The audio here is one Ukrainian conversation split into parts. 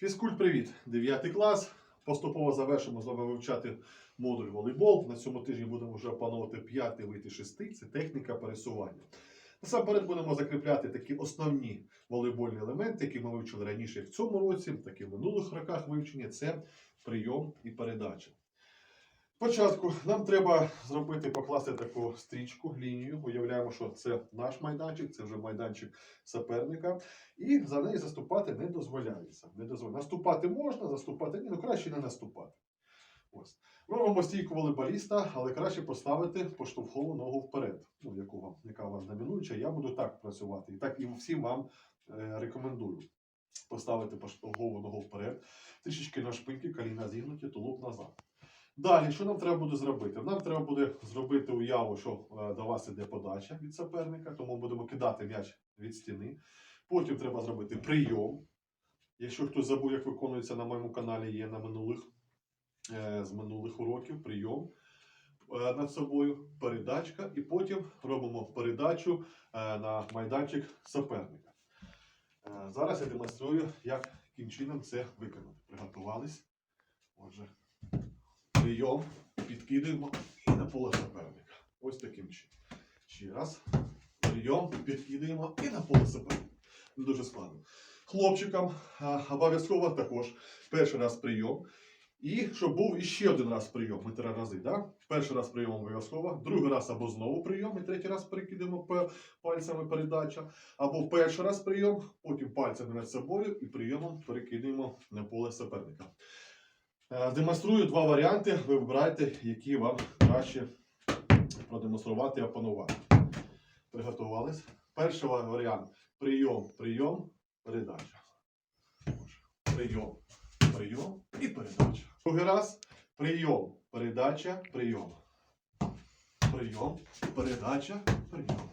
Фізкульт, привіт! 9 клас. Поступово завершимо з вами вивчати модуль волейбол. На цьому тижні будемо вже опановувати п'ятий вийти шести. Це техніка пересування. Насамперед будемо закріпляти такі основні волейбольні елементи, які ми вивчили раніше в цьому році, так і в минулих роках вивчення. Це прийом і передача. Спочатку нам треба зробити, покласти таку стрічку, лінію. Уявляємо, що це наш майданчик, це вже майданчик суперника. І за неї заступати не дозволяється. Не дозволяється. Наступати можна, заступати ні, ну краще не наступати. Ось. Робимо стійку волейболіста, але краще поставити поштовхову ногу вперед. Ну, яку вам, яка у вас домінуюча, я буду так працювати. І так і всім вам е, рекомендую поставити поштовхову ногу вперед, трішечки на шпиньки, коліна зігнуті, тулуб назад. Далі, що нам треба буде зробити? Нам треба буде зробити уяву, що е, до вас іде подача від суперника, тому будемо кидати м'яч від стіни. Потім треба зробити прийом. Якщо хтось забув, як виконується на моєму каналі, є на минулих, е, з минулих уроків прийом е, над собою, передачка, і потім робимо передачу на майданчик суперника. Зараз я демонструю, як яким чином це виконати. Приготувались. Отже, прийом, підкидуємо і на поле суперника. Ось таким чином. Ще раз. Прийом, підкидуємо і на поле суперника. Не дуже складно. Хлопчикам обов'язково також перший раз прийом. І щоб був іще один раз прийом, ми три рази. Да? Перший раз прийом обов'язково, другий раз або знову прийом, і третій раз перекидаємо пальцями передача. Або перший раз прийом, потім пальцями над собою і прийомом перекидаємо на поле суперника. Е, Демонструю два варіанти. Ви вибирайте, які вам краще продемонструвати і опанувати. Приготувались. Перший варіант прийом, прийом, передача. Прийом, прийом і передача. Другий раз прийом, передача, прийом. Прийом, передача, прийом.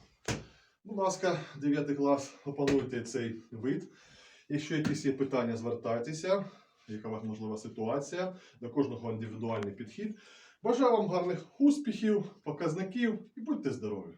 Будь ласка, 9 клас, опануйте цей вид. Якщо якісь є питання, звертайтеся. Яка вас можлива ситуація? До кожного індивідуальний підхід. Бажаю вам гарних успіхів, показників і будьте здорові!